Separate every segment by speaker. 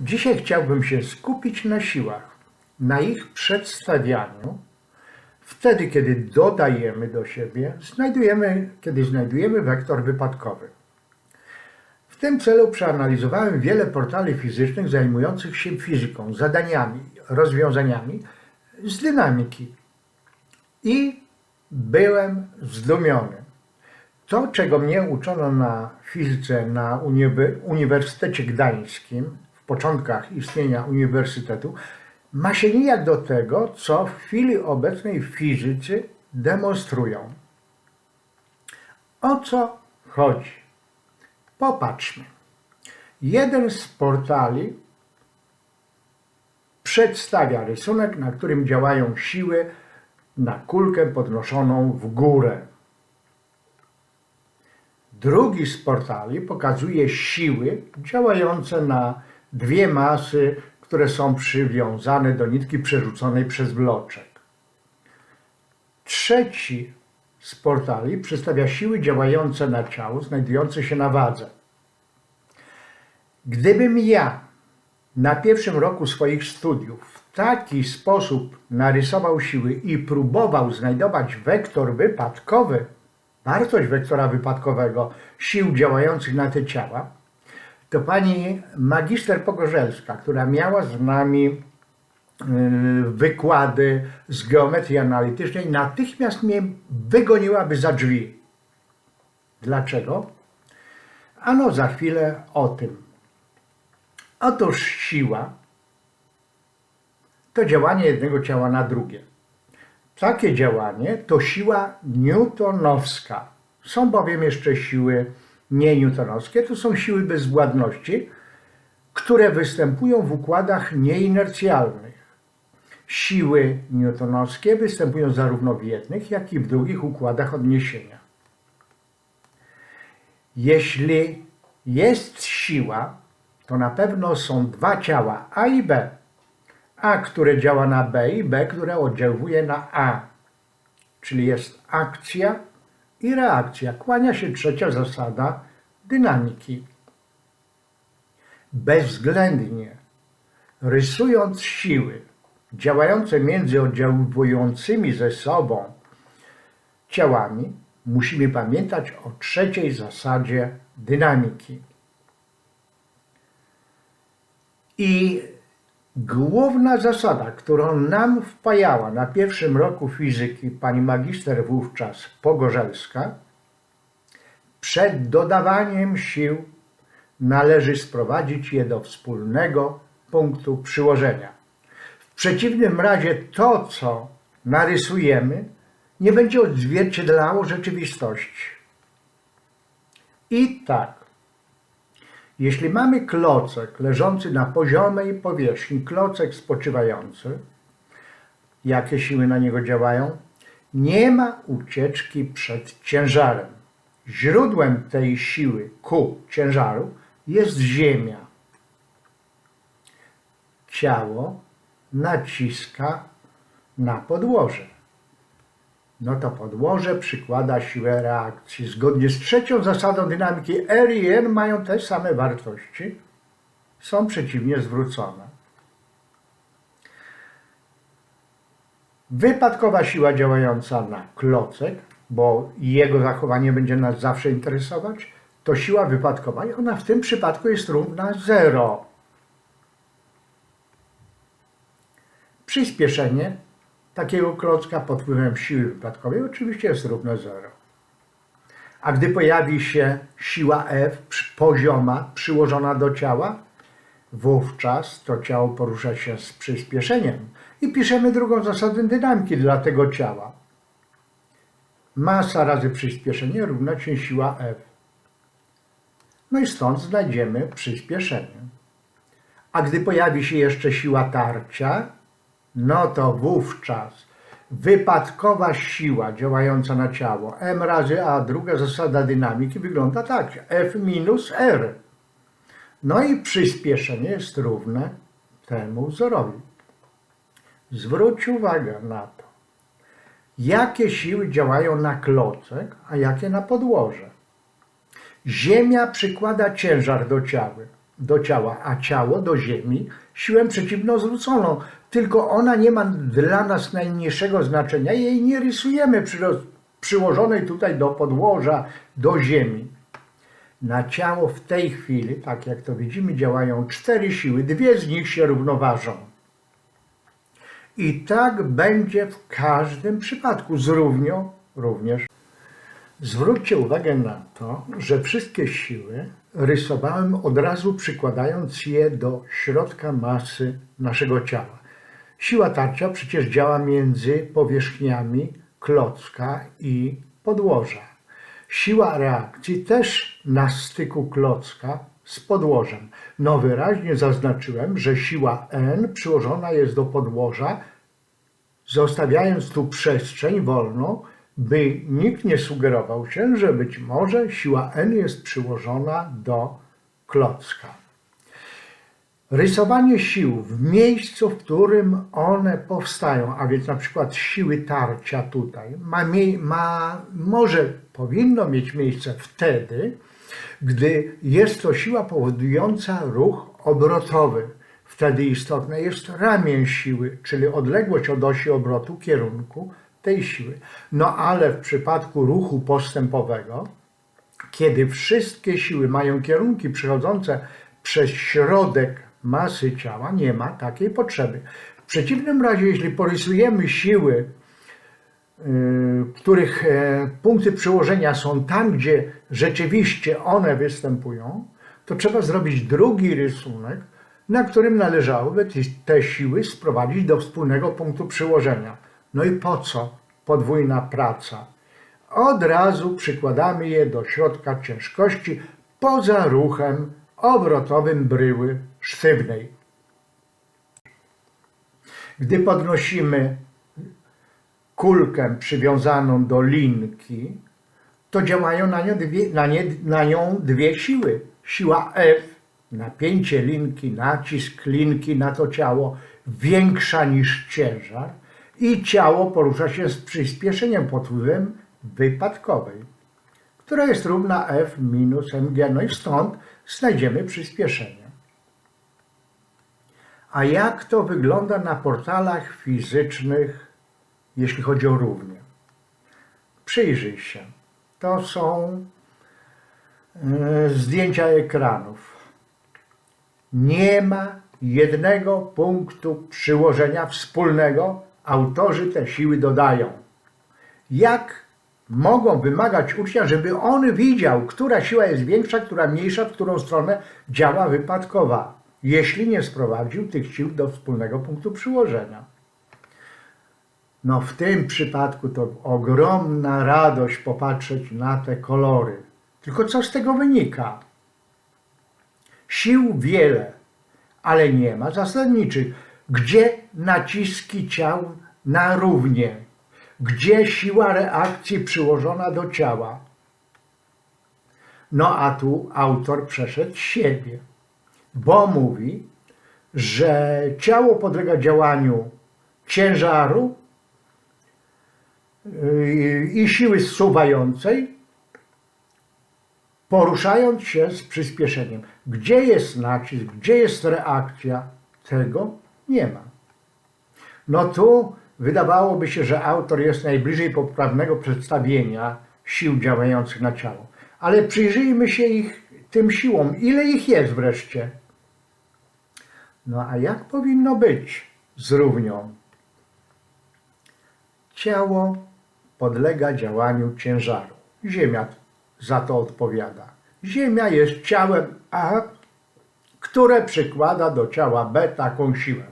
Speaker 1: Dzisiaj chciałbym się skupić na siłach, na ich przedstawianiu, wtedy, kiedy dodajemy do siebie, znajdujemy, kiedy znajdujemy wektor wypadkowy. W tym celu przeanalizowałem wiele portali fizycznych zajmujących się fizyką, zadaniami, rozwiązaniami z dynamiki. I byłem zdumiony. To, czego mnie uczono na fizyce na Uniwe- Uniwersytecie Gdańskim, początkach istnienia uniwersytetu, ma się nijak do tego, co w chwili obecnej fizycy demonstrują. O co chodzi? Popatrzmy. Jeden z portali przedstawia rysunek, na którym działają siły na kulkę podnoszoną w górę. Drugi z portali pokazuje siły działające na dwie masy, które są przywiązane do nitki przerzuconej przez bloczek. Trzeci z portali przedstawia siły działające na ciało znajdujące się na wadze. Gdybym ja na pierwszym roku swoich studiów w taki sposób narysował siły i próbował znajdować wektor wypadkowy, wartość wektora wypadkowego sił działających na te ciała, to pani magister Pogorzelska, która miała z nami y, wykłady z geometrii analitycznej, natychmiast mnie wygoniłaby za drzwi. Dlaczego? Ano za chwilę o tym. Otóż siła to działanie jednego ciała na drugie. Takie działanie to siła newtonowska. Są bowiem jeszcze siły nienewtonowskie, to są siły bezwładności, które występują w układach nieinercjalnych. Siły newtonowskie występują zarówno w jednych, jak i w drugich układach odniesienia. Jeśli jest siła, to na pewno są dwa ciała A i B. A, które działa na B i B, które oddziałuje na A. Czyli jest akcja i reakcja. Kłania się trzecia zasada dynamiki. Bezwzględnie rysując siły działające między oddziałującymi ze sobą ciałami, musimy pamiętać o trzeciej zasadzie dynamiki. I główna zasada, którą nam wpajała na pierwszym roku fizyki pani magister wówczas Pogorzelska, przed dodawaniem sił należy sprowadzić je do wspólnego punktu przyłożenia. W przeciwnym razie to, co narysujemy, nie będzie odzwierciedlało rzeczywistości. I tak, jeśli mamy klocek leżący na poziomej powierzchni, klocek spoczywający, jakie siły na niego działają? Nie ma ucieczki przed ciężarem. Źródłem tej siły ku ciężaru jest Ziemia. Ciało naciska na podłoże. No to podłoże przykłada siłę reakcji. Zgodnie z trzecią zasadą dynamiki R i N mają te same wartości, są przeciwnie zwrócone. Wypadkowa siła działająca na klocek, bo jego zachowanie będzie nas zawsze interesować, to siła wypadkowa i ona w tym przypadku jest równa 0. Przyspieszenie takiego klocka pod wpływem siły wypadkowej oczywiście jest równe 0. A gdy pojawi się siła F pozioma przyłożona do ciała, wówczas to ciało porusza się z przyspieszeniem i piszemy drugą zasadę dynamiki dla tego ciała. Masa razy przyspieszenie równa się siła F. No i stąd znajdziemy przyspieszenie. A gdy pojawi się jeszcze siła tarcia, no to wówczas wypadkowa siła działająca na ciało m razy a, druga zasada dynamiki wygląda tak, F minus R. No i przyspieszenie jest równe temu wzorowi. Zwróć uwagę na to, jakie siły działają na klocek, a jakie na podłoże. Ziemia przykłada ciężar do ciała. do ciała, a ciało do ziemi siłę przeciwną zwróconą. Tylko ona nie ma dla nas najmniejszego znaczenia. Jej nie rysujemy przyłożonej tutaj do podłoża, do ziemi. Na ciało w tej chwili, tak jak to widzimy, działają cztery siły. Dwie z nich się równoważą. I tak będzie w każdym przypadku, z równią również. Zwróćcie uwagę na to, że wszystkie siły rysowałem od razu przykładając je do środka masy naszego ciała. Siła tarcia przecież działa między powierzchniami klocka i podłoża. Siła reakcji też na styku klocka z podłożem. No wyraźnie zaznaczyłem, że siła N przyłożona jest do podłoża, zostawiając tu przestrzeń wolną, by nikt nie sugerował się, że być może siła N jest przyłożona do klocka. Rysowanie sił w miejscu, w którym one powstają, a więc na przykład siły tarcia tutaj, ma, ma, może powinno mieć miejsce wtedy, gdy jest to siła powodująca ruch obrotowy. Wtedy istotne jest ramię siły, czyli odległość od osi obrotu kierunku tej siły. No ale w przypadku ruchu postępowego, kiedy wszystkie siły mają kierunki przechodzące przez środek masy ciała, nie ma takiej potrzeby. W przeciwnym razie, jeśli porysujemy siły, y, których e, punkty przyłożenia są tam, gdzie rzeczywiście one występują, to trzeba zrobić drugi rysunek, na którym należałoby te- te siły sprowadzić do wspólnego punktu przyłożenia. No i po co podwójna praca? Od razu przykładamy je do środka ciężkości poza ruchem obrotowym bryły sztywnej. Gdy podnosimy kulkę przywiązaną do linki, to działają na nią dwie, na nie, na nią dwie siły. Siła F, napięcie linki, nacisk linki na to ciało większa niż ciężar i ciało porusza się z przyspieszeniem pod wpływem wypadkowej, która jest równa F minus mg, no i stąd znajdziemy przyspieszenie. A jak to wygląda na portalach fizycznych, jeśli chodzi o równie? Przyjrzyj się. To są e, zdjęcia ekranów. Nie ma jednego punktu przyłożenia wspólnego. Autorzy te siły dodają. Jak mogą wymagać ucznia, żeby on widział, która siła jest większa, która mniejsza, w którą stronę działa wypadkowa, jeśli nie sprowadził tych sił do wspólnego punktu przyłożenia? No w tym przypadku to ogromna radość popatrzeć na te kolory. Tylko co z tego wynika? Sił wiele, ale nie ma zasadniczych. Gdzie naciski ciał na równie? Gdzie siła reakcji przyłożona do ciała? No a tu autor przeszedł siebie, bo mówi, że ciało podlega działaniu ciężaru yy, i siły zsuwającej, poruszając się z przyspieszeniem. Gdzie jest nacisk, gdzie jest reakcja? Tego nie ma. No tu wydawałoby się, że autor jest najbliżej poprawnego przedstawienia sił działających na ciało. Ale przyjrzyjmy się ich, tym siłom. Ile ich jest wreszcie? No a jak powinno być z równią? Ciało podlega działaniu ciężaru. Ziemia za to odpowiada. Ziemia jest ciałem A, które przykłada do ciała B taką siłę.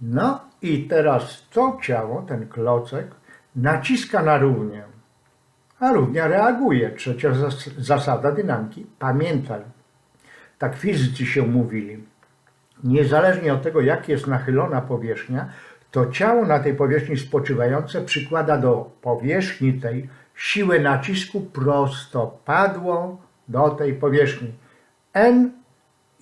Speaker 1: No i teraz to ciało, ten klocek, naciska na równię, a równia reaguje. Trzecia zas- zasada dynamiki. Pamiętaj, tak fizycy się mówili, niezależnie od tego, jak jest nachylona powierzchnia, to ciało na tej powierzchni spoczywające przykłada do powierzchni tej siłę nacisku prostopadłą do tej powierzchni. N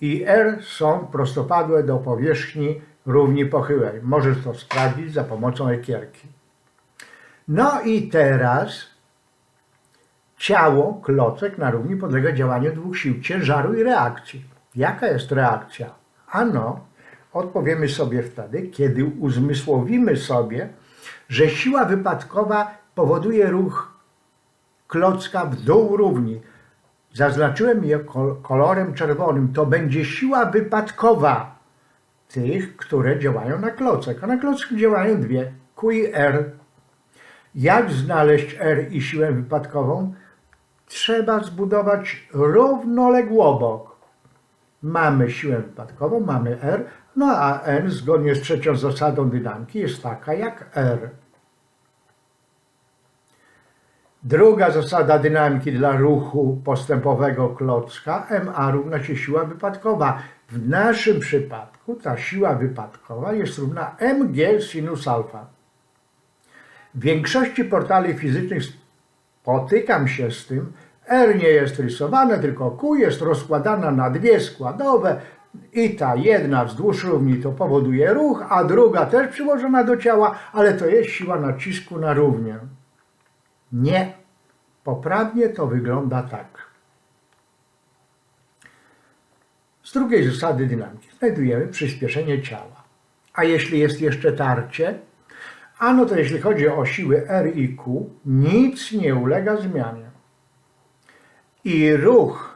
Speaker 1: i R są prostopadłe do powierzchni równi pochyłej. Możesz to sprawdzić za pomocą ekierki. No i teraz ciało, klocek na równi podlega działaniu dwóch sił, ciężaru i reakcji. Jaka jest reakcja? Ano, odpowiemy sobie wtedy, kiedy uzmysłowimy sobie, że siła wypadkowa powoduje ruch klocka w dół równi. Zaznaczyłem je kol- kolorem czerwonym. To będzie siła wypadkowa tych, które działają na klocek. A na klocek działają dwie, Q i R. Jak znaleźć R i siłę wypadkową? Trzeba zbudować równoległobok. Mamy siłę wypadkową, mamy R, no a N zgodnie z trzecią zasadą dynamiki jest taka jak R. Druga zasada dynamiki dla ruchu postępowego klocka MA równa się siła wypadkowa. W naszym przypadku ta siła wypadkowa jest równa mg sinus alfa. W większości portali fizycznych spotykam się z tym, R nie jest rysowane, tylko Q jest rozkładana na dwie składowe i ta jedna wzdłuż równi to powoduje ruch, a druga też przyłożona do ciała, ale to jest siła nacisku na równię. Nie. Poprawnie to wygląda tak. Z drugiej zasady dynamiki znajdujemy przyspieszenie ciała. A jeśli jest jeszcze tarcie, a no to jeśli chodzi o siły R i Q, nic nie ulega zmianie. I ruch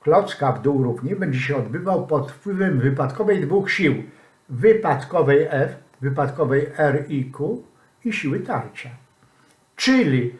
Speaker 1: klocka w dół równi będzie się odbywał pod wpływem wypadkowej dwóch sił. Wypadkowej F, wypadkowej R i Q i siły tarcia. Czyli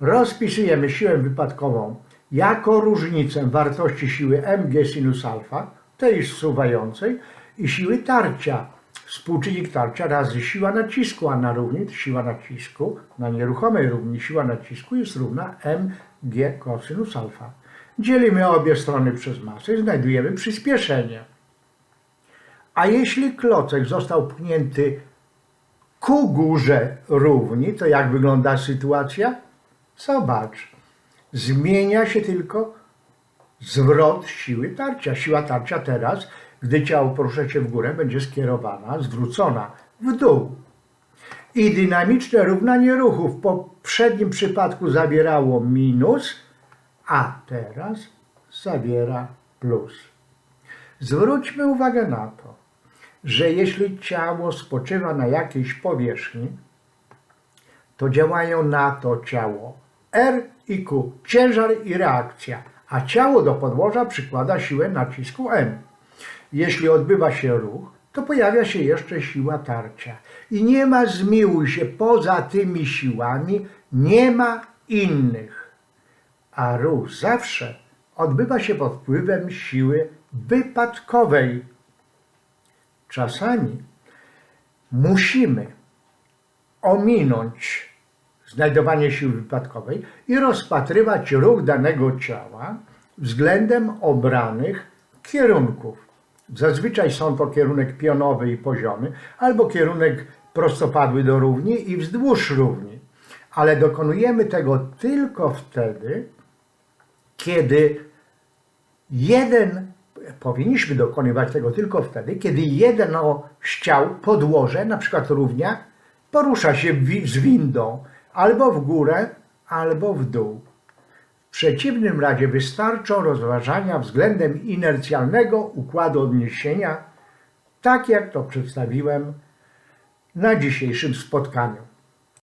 Speaker 1: rozpisujemy siłę wypadkową jako różnicę wartości siły mg sinus alfa, tej zsuwającej, i siły tarcia. Współczynnik tarcia razy siła nacisku, a na równi siła nacisku, na nieruchomej równi siła nacisku jest równa mg cosinus alfa. Dzielimy obie strony przez masę i znajdujemy przyspieszenie. A jeśli klocek został pchnięty ku górze równi, to jak wygląda sytuacja? Zobacz, zmienia się tylko zwrot siły tarcia. Siła tarcia teraz, gdy ciało porusza się w górę, będzie skierowana, zwrócona w dół. I dynamiczne równanie ruchu w poprzednim przypadku zawierało minus, a teraz zawiera plus. Zwróćmy uwagę na to, że jeśli ciało spoczywa na jakiejś powierzchni, to działają na to ciało R i Q, ciężar i reakcja, a ciało do podłoża przykłada siłę nacisku M. Jeśli odbywa się ruch, to pojawia się jeszcze siła tarcia. I nie ma, zmiłuj się, poza tymi siłami nie ma innych. A ruch zawsze odbywa się pod wpływem siły wypadkowej. Czasami musimy ominąć znajdowanie siły wypadkowej i rozpatrywać ruch danego ciała względem obranych kierunków. Zazwyczaj są to kierunek pionowy i poziomy, albo kierunek prostopadły do równi i wzdłuż równi. Ale dokonujemy tego tylko wtedy, kiedy jeden, powinniśmy dokonywać tego tylko wtedy, kiedy jedno z ciał, podłoże, na przykład równia, porusza się z windą albo w górę, albo w dół. W przeciwnym razie wystarczą rozważania względem inercjalnego układu odniesienia, tak jak to przedstawiłem na dzisiejszym spotkaniu.